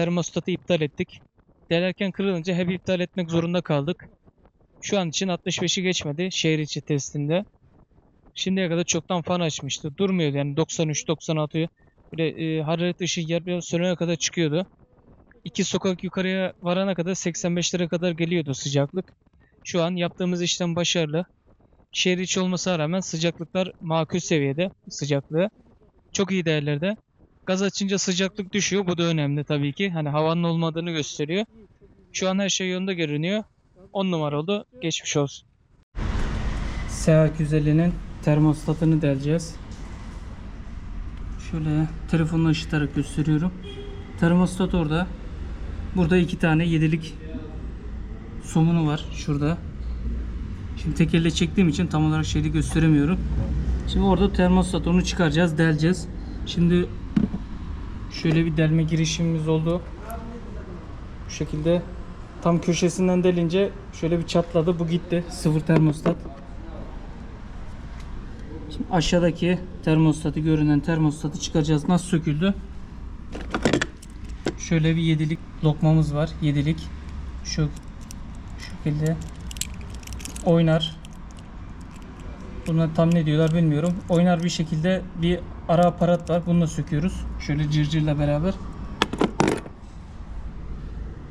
termostatı iptal ettik. Delerken kırılınca hep iptal etmek zorunda kaldık. Şu an için 65'i geçmedi şehir içi testinde. Şimdiye kadar çoktan fan açmıştı. Durmuyordu yani 93-96 böyle e, hararet ışığı yer sönene kadar çıkıyordu. İki sokak yukarıya varana kadar 85'lere kadar geliyordu sıcaklık. Şu an yaptığımız işlem başarılı. Şehir içi olmasına rağmen sıcaklıklar makul seviyede sıcaklığı. Çok iyi değerlerde. Gaz açınca sıcaklık düşüyor. Bu da önemli tabii ki. Hani havanın olmadığını gösteriyor. Şu an her şey yolunda görünüyor. 10 numara oldu. Geçmiş olsun. SH250'nin termostatını deleceğiz. Şöyle telefonla ışıtarak gösteriyorum. Termostat orada. Burada iki tane yedilik somunu var. Şurada. Şimdi tek elle çektiğim için tam olarak şeyi gösteremiyorum. Şimdi orada termostat onu çıkaracağız, deleceğiz. Şimdi şöyle bir delme girişimimiz oldu. Bu şekilde tam köşesinden delince şöyle bir çatladı. Bu gitti. Sıfır termostat. Şimdi aşağıdaki termostatı görünen termostatı çıkaracağız. Nasıl söküldü? Şöyle bir yedilik lokmamız var. Yedilik. Şu şekilde oynar. Buna tam ne diyorlar bilmiyorum. Oynar bir şekilde bir ara aparat var. Bunu da söküyoruz. Şöyle cırcırla beraber.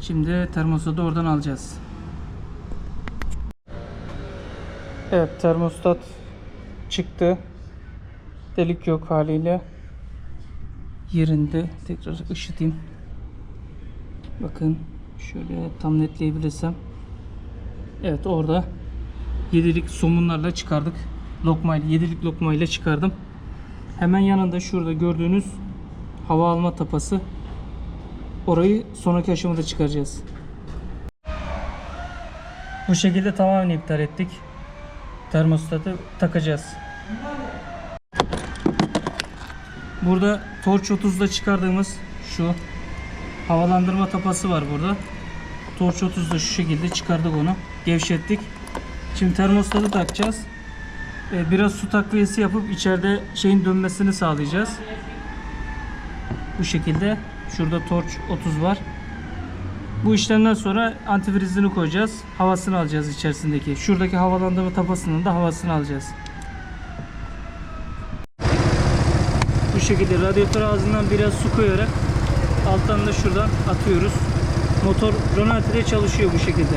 Şimdi termostatı oradan alacağız. Evet termostat çıktı. Delik yok haliyle. Yerinde tekrar ışıtayım. Bakın şöyle tam netleyebilirsem. Evet orada yedilik somunlarla çıkardık. Lokmayla, yedilik lokmayla çıkardım. Hemen yanında şurada gördüğünüz hava alma tapası. Orayı sonraki aşamada çıkaracağız. Bu şekilde tamamen iptal ettik. Termostatı takacağız. Burada Torch 30'da çıkardığımız şu havalandırma tapası var burada. Torch 30'da şu şekilde çıkardık onu. Gevşettik. Şimdi termostatı takacağız. Ee, Biraz su takviyesi yapıp içeride şeyin dönmesini sağlayacağız. Bu şekilde. Şurada Torch 30 var. Bu işlemden sonra antifrizini koyacağız. Havasını alacağız içerisindeki. Şuradaki havalandırma tapasının da havasını alacağız. Bu şekilde radyatör ağzından biraz su koyarak alttan da şuradan atıyoruz. Motor rölantide çalışıyor bu şekilde.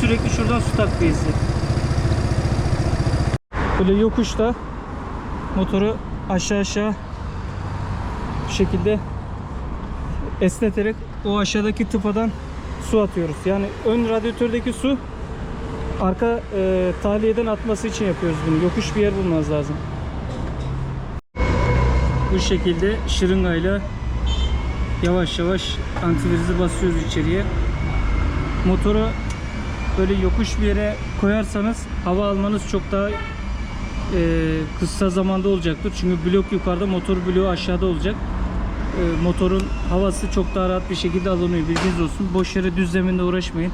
Sürekli şuradan su takviyesi. Böyle yokuşta motoru aşağı aşağı bu şekilde esneterek o aşağıdaki tıpadan su atıyoruz. Yani ön radyatördeki su arka e, tahliyeden atması için yapıyoruz bunu. Yokuş bir yer bulmanız lazım. Bu şekilde şırıngayla yavaş yavaş antifrizi basıyoruz içeriye. Motoru böyle yokuş bir yere koyarsanız hava almanız çok daha e, kısa zamanda olacaktır. Çünkü blok yukarıda, motor bloğu aşağıda olacak. E, motorun havası çok daha rahat bir şekilde alınıyor. Bilginiz olsun. Boş yere düz zeminde uğraşmayın.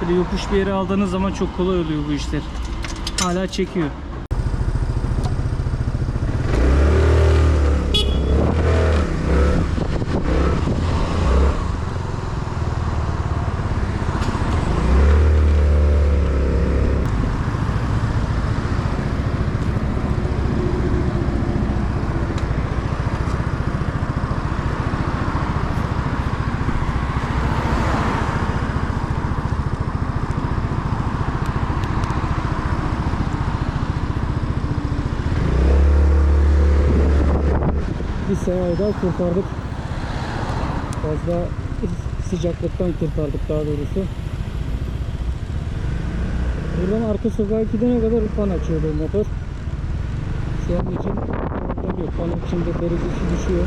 Böyle yokuş bir yere aldığınız zaman çok kolay oluyor bu işler. Hala çekiyor. Daha kurtardık. Fazla sıcaklıktan kurtardık daha doğrusu. Buradan arka sokağa gidene kadar fan açıyordu motor. Şu an için problem yok. Fanın içinde derecesi düşüyor.